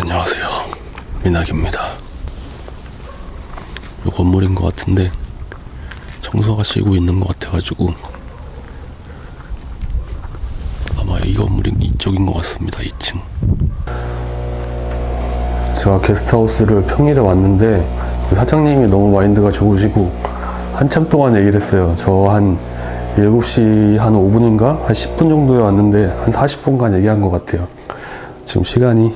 안녕하세요. 민학입니다. 이 건물인 것 같은데 청소가 쉬고 있는 것 같아가지고 아마 이 건물이 이쪽인 것 같습니다. 2층. 제가 게스트하우스를 평일에 왔는데 사장님이 너무 마인드가 좋으시고 한참 동안 얘기를 했어요. 저 한 7시 한 5분인가? 한 10분 정도에 왔는데 한 40분간 얘기한 것 같아요. 지금 시간이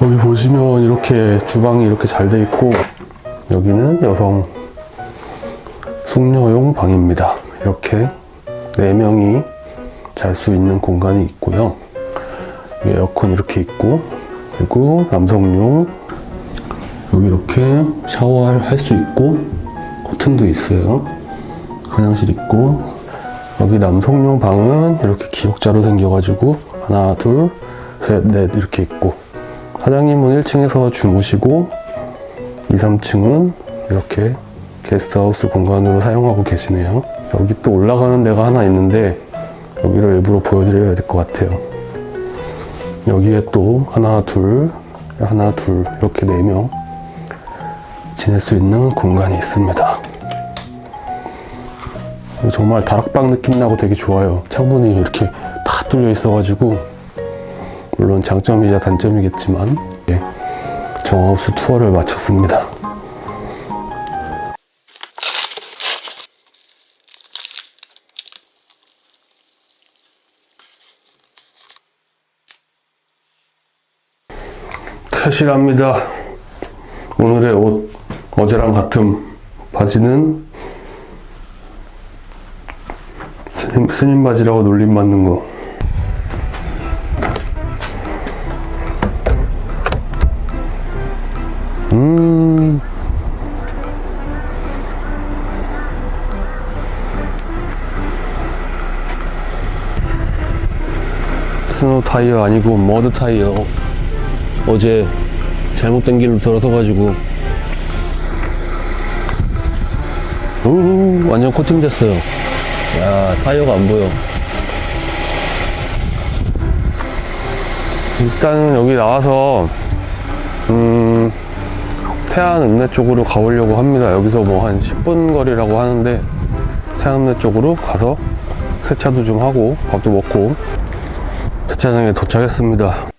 여기 보시면 이렇게 주방이 이렇게 잘 돼 있고 여기는 여성 숙녀용 방입니다. 이렇게 4명이 잘 수 있는 공간이 있고요. 에어컨 이렇게 있고 그리고 남성용 여기 이렇게 샤워할 수 있고 커튼도 있어요. 화장실 있고 여기 남성용 방은 이렇게 기역자로 생겨가지고 하나 둘 셋 넷 이렇게 있고 사장님은 1층에서 주무시고 2, 3층은 이렇게 게스트하우스 공간으로 사용하고 계시네요. 여기 또 올라가는 데가 하나 있는데 여기를 일부러 보여드려야 될 것 같아요. 여기에 또 하나, 둘, 하나, 둘 이렇게 네 명 지낼 수 있는 공간이 있습니다. 정말 다락방 느낌 나고 되게 좋아요. 창문이 이렇게 다 뚫려 있어 가지고 물론 장점이자 단점이겠지만 예, 정하우스 투어를 마쳤습니다. 퇴실합니다. 오늘의 옷 어제랑 같은 바지는 스님, 스님 바지라고 놀림 받는 거. 타이어 아니고 머드 타이어. 어제 잘못된 길로 들어서 가지고 우 완전 코팅 됐어요. 야 타이어가 안 보여. 일단 여기 나와서 음 태안 읍내 쪽으로 가보려고 합니다. 여기서 뭐 한 10분 거리라고 하는데 태안 읍내 쪽으로 가서 세차도 좀 하고 밥도 먹고 세차장에 도착했습니다.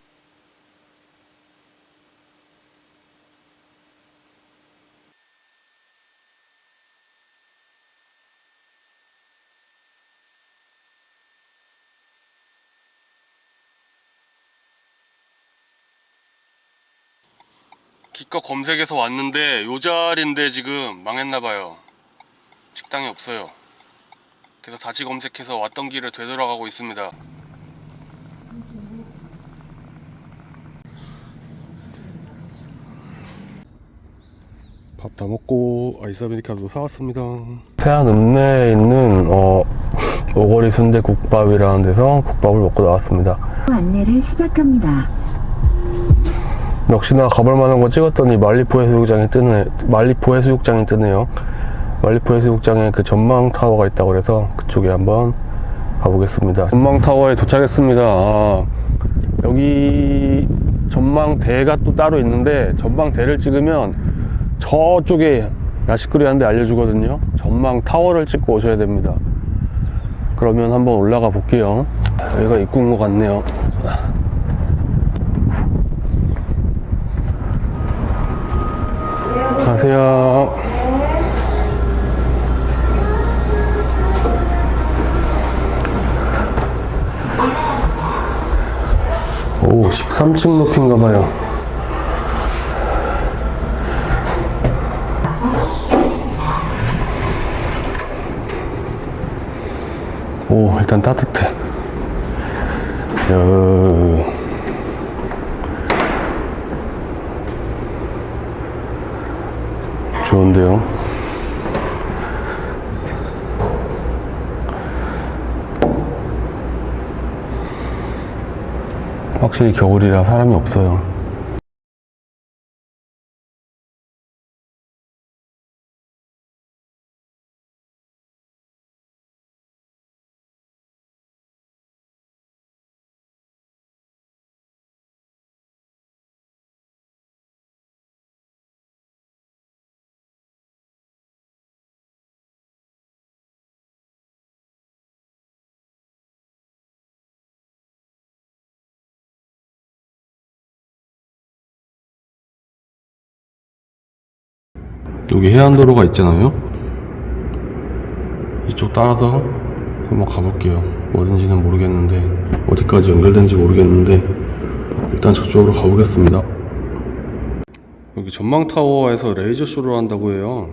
기껏 검색해서 왔는데 요 자리인데 지금 망했나봐요. 식당이 없어요. 그래서 다시 검색해서 왔던 길을 되돌아가고 있습니다. 밥 다 먹고 아이스 아메리카노도 사왔습니다. 태안 읍내에 있는 어, 오거리 순대 국밥이라는 데서 국밥을 먹고 나왔습니다. 안내를 시작합니다. 역시나 가볼 만한 거 찍었더니 말리포 해수욕장이 뜨네 말리포 해수욕장이 뜨네요 말리포 해수욕장에 그 전망 타워가 있다고 그래서 그쪽에 한번 가보겠습니다 전망 타워에 도착했습니다 아, 여기 전망대가 또 따로 있는데 전망대를 찍으면 저쪽에 야식거리 한대 알려주거든요 전망 타워를 찍고 오셔야 됩니다 그러면 한번 올라가 볼게요 여기가 입구인 것 같네요 안녕하세요. 오, 13층 높이인가 봐요. 오, 일단 따뜻해. 야. 좋은데요? 확실히 겨울이라 사람이 없어요. 여기 해안도로가 있잖아요. 이쪽 따라서 한번 가볼게요. 어딘지는 모르겠는데 어디까지 연결된지 모르겠는데 일단 저쪽으로 가보겠습니다. 여기 전망타워에서 레이저 쇼를 한다고 해요.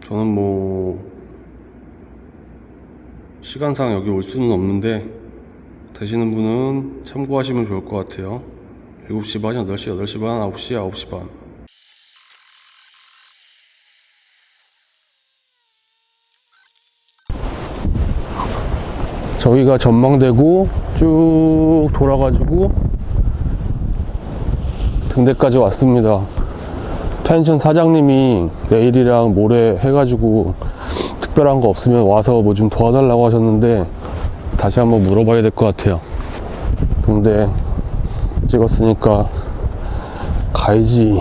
저는 뭐 시간상 여기 올 수는 없는데 되시는 분은 참고하시면 좋을 것 같아요. 7시 반, 8시, 8시 반, 9시, 9시 반. 저희가 전망대고 쭉 돌아가지고 등대까지 왔습니다. 펜션 사장님이 내일이랑 모레 해가지고 특별한 거 없으면 와서 뭐 좀 도와달라고 하셨는데 다시 한번 물어봐야 될 것 같아요. 근데 찍었으니까 가야지.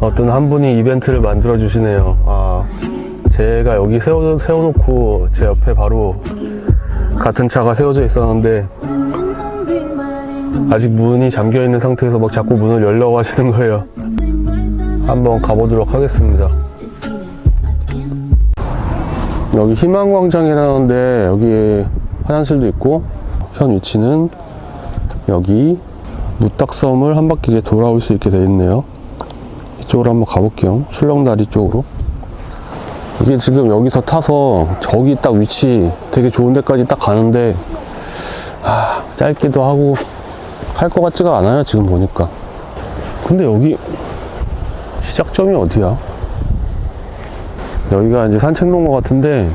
어떤 한 분이 이벤트를 만들어 주시네요. 아, 제가 여기 세워, 세워놓고 제 옆에 바로 같은 차가 세워져 있었는데 아직 문이 잠겨 있는 상태에서 막 자꾸 문을 열려고 하시는 거예요. 한번 가보도록 하겠습니다. 여기 희망광장이라는데 여기 화장실도 있고 현 위치는 여기 무딱섬을 한 바퀴 돌아올 수 있게 되어 있네요. 이쪽으로 한번 가볼게요. 출렁다리 쪽으로. 이게 지금 여기서 타서 저기 딱 위치 되게 좋은 데까지 딱 가는데 아, 짧기도 하고 할 것 같지가 않아요. 지금 보니까. 근데 여기 시작점이 어디야? 여기가 이제 산책로인 것 같은데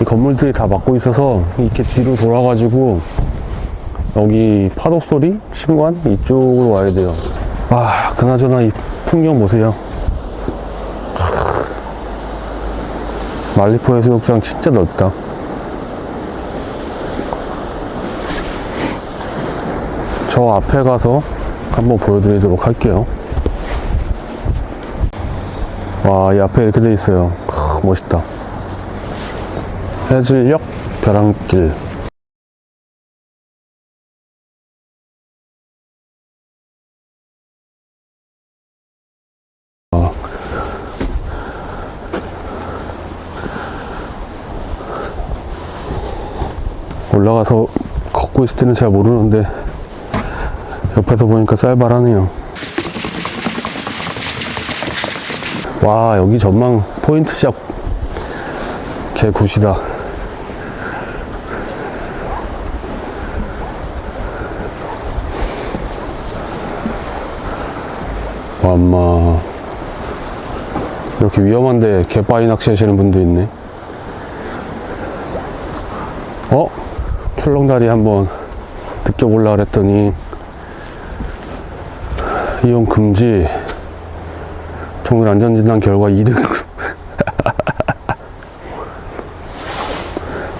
이 건물들이 다 막고 있어서 이렇게 뒤로 돌아가지고 여기 파도 소리 신관 이쪽으로 와야 돼요. 와 그나저나 이 풍경 보세요. 말리포 해수욕장 진짜 넓다. 저 앞에 가서 한번 보여드리도록 할게요. 와, 이 앞에 이렇게 돼 있어요. 크, 멋있다. 해질녘 벼랑길. 아. 올라가서 걷고 있을 때는 잘 모르는데 옆에서 보니까 쌀발하네요. 와 여기 전망 포인트샷 개 굿이다 와마 이렇게 위험한데 개빠이 낚시 하시는 분도 있네 어? 출렁다리 한번 느껴보려 그랬더니 이용 금지 동일 안전진단 결과 2등.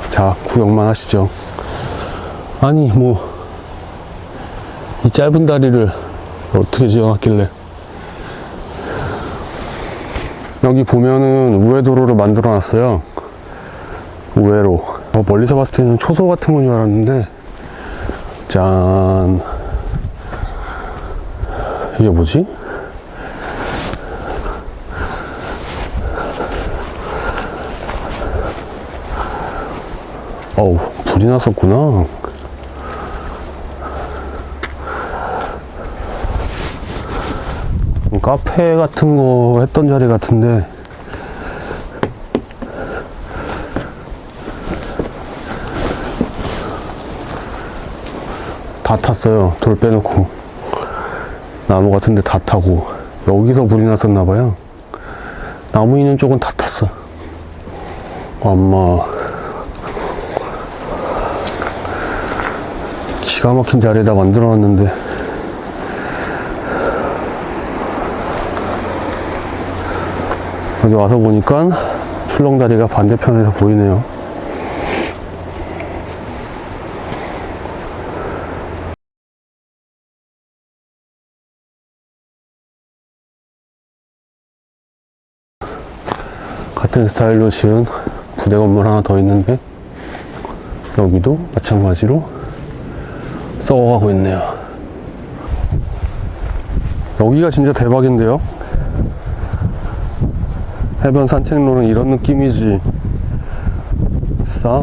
자, 구경만 하시죠. 아니, 뭐, 이 짧은 다리를 어떻게 지어놨길래. 여기 보면은 우회도로를 만들어 놨어요. 우회로. 어, 멀리서 봤을 때는 초소 같은 건 줄 알았는데, 짠. 이게 뭐지? 어우, 불이 났었구나. 카페 같은 거 했던 자리 같은데. 다 탔어요. 돌 빼놓고. 나무 같은데 다 타고. 여기서 불이 났었나 봐요. 나무 있는 쪽은 다 탔어. 엄마. 기가 막힌 자리에다 만들어 놨는데 여기 와서 보니까 출렁다리가 반대편에서 보이네요 같은 스타일로 지은 부대 건물 하나 더 있는데 여기도 마찬가지로 썩어가고 있네요. 여기가 진짜 대박인데요. 해변 산책로는 이런 느낌이지. 싸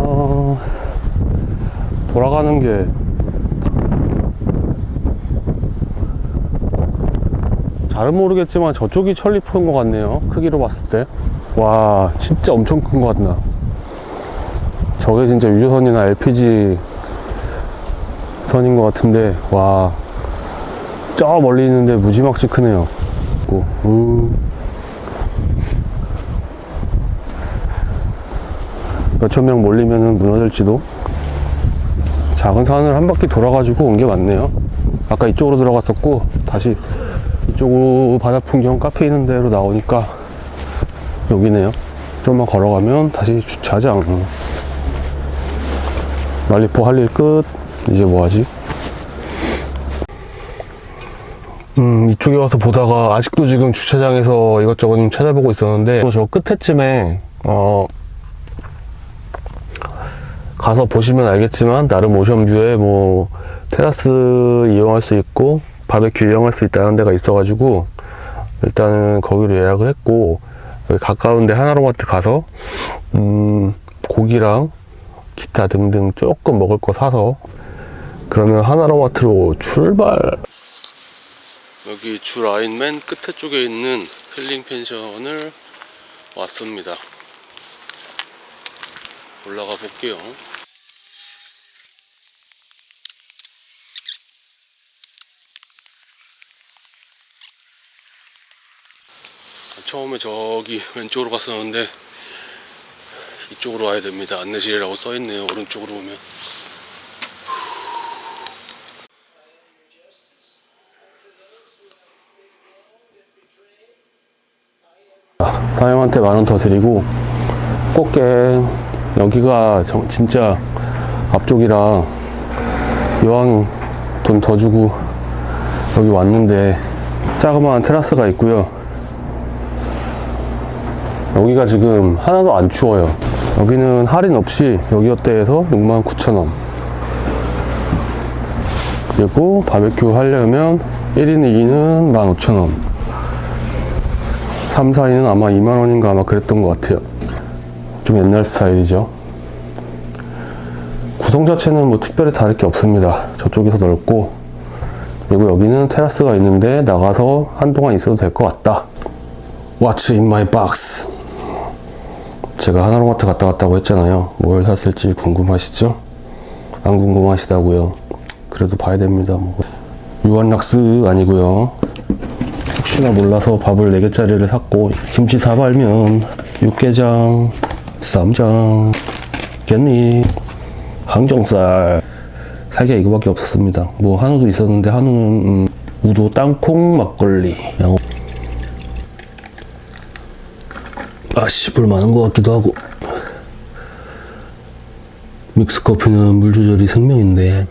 돌아가는 게 잘은 모르겠지만 저쪽이 천리포인 것 같네요. 크기로 봤을 때. 와, 진짜 엄청 큰 것 같나. 저게 진짜 유조선이나 LPG 선인 것 같은데, 와. 저 멀리 있는데 무지막지 크네요. 고, 음. 몇천 명 몰리면은 무너질지도. 작은 산을 한 바퀴 돌아가지고 온 게 맞네요. 아까 이쪽으로 들어갔었고, 다시 이쪽으로 바다 풍경 카페 있는 데로 나오니까 여기네요. 좀만 걸어가면 다시 주차장. 말리포 할 일 끝. 이제 뭐 하지? 음, 이쪽에 와서 보다가 아직도 지금 주차장에서 이것저것 좀 찾아보고 있었는데 저 끝에쯤에 어 가서 보시면 알겠지만 나름 오션뷰에 뭐 테라스 이용할 수 있고 바베큐 이용할 수 있다는 데가 있어가지고 일단은 거기로 예약을 했고 가까운데 하나로마트 가서 음 고기랑 기타 등등 조금 먹을 거 사서 그러면 하나로마트로 출발. 여기 주 라인 맨 끝에 쪽에 있는 힐링 펜션을 왔습니다. 올라가 볼게요 처음에 저기 왼쪽으로 갔었는데 이쪽으로 와야 됩니다. 안내실이라고 써있네요. 오른쪽으로 오면. 사장님한테 만 원 더 드리고 꽃게 여기가 정- 진짜 앞쪽이라 이왕 돈 더 주고 여기 왔는데 자그마한 테라스가 있고요. 여기가 지금 하나도 안 추워요. 여기는 할인 없이 여기어때에서 69,000원. 그리고 바베큐 하려면 1인 2는 15,000원. 3, 4인은 아마 2만원인가 아마 그랬던 것 같아요. 좀 옛날 스타일이죠. 구성 자체는 뭐 특별히 다를 게 없습니다. 저쪽이 더 넓고, 그리고 여기는 테라스가 있는데 나가서 한동안 있어도 될 것 같다. What's in my box? 제가 하나로마트 갔다 왔다고 했잖아요. 뭘 샀을지 궁금하시죠? 안 궁금하시다고요. 그래도 봐야 됩니다. 뭐. 유한락스 아니고요. 혹시나 몰라서 밥을 4개짜리를 샀고 김치 사발면, 육개장, 쌈장, 깻잎, 항정살 살게 이거밖에 없었습니다. 뭐 한우도 있었는데 한우는 음, 우도 땅콩 막걸리 양호 아씨 물 많은 것 같기도 하고. 믹스 커피는 물 조절이 생명인데.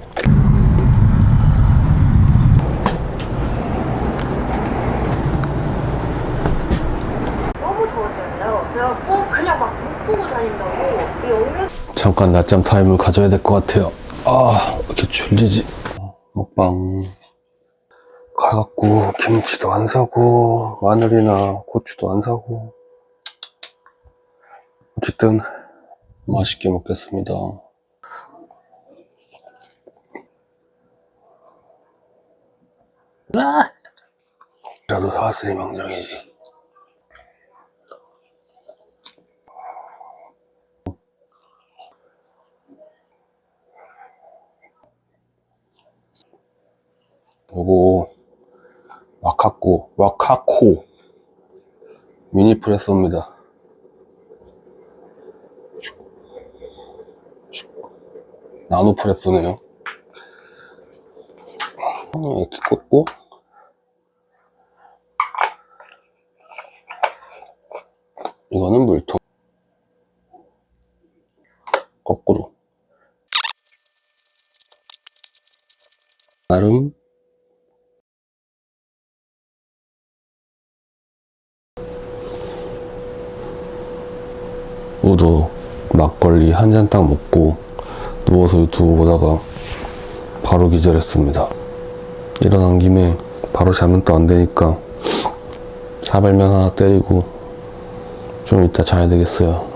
너무 더웠잖아요. 그래갖고 그냥 막 묶고 다닌다고. 이 얼른 잠깐 낮잠 타임을 가져야 될 것 같아요. 아 이렇게 줄리지? 먹방. 가갖고 김치도 안 사고 마늘이나 고추도 안 사고 어쨌든 맛있게 먹겠습니다. 라도 사왔으니 망정이지. 요거 와카코 와카코 미니 프레소입니다 나노 프레소네요. 이렇게 꽂고. 이거는 물통. 거꾸로. 나름. 우도 막걸리 한 잔 딱 먹고 누워서 유튜브 보다가 바로 기절했습니다. 일어난 김에 바로 자면 또 안 되니까 사발면 하나 때리고 좀 이따 자야 되겠어요.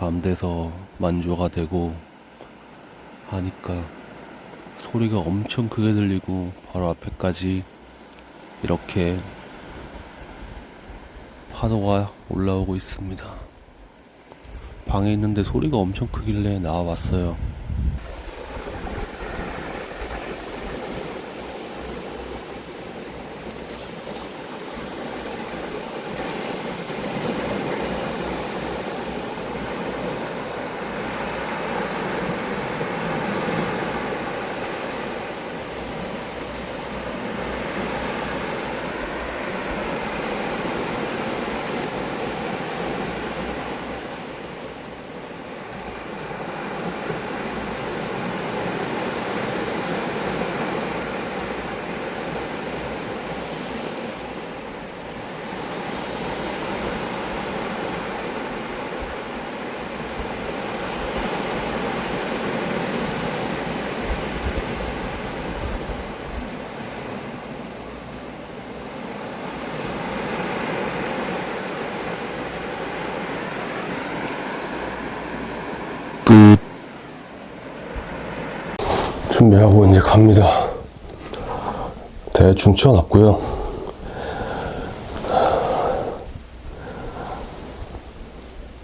밤 돼서 만조가 되고 하니까 소리가 엄청 크게 들리고 바로 앞에까지 이렇게 파도가 올라오고 있습니다. 방에 있는데 소리가 엄청 크길래 나와봤어요. 준비하고 이제 갑니다. 대충 치워놨고요.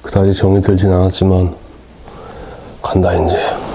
그다지 정이 들진 않았지만 간다 이제.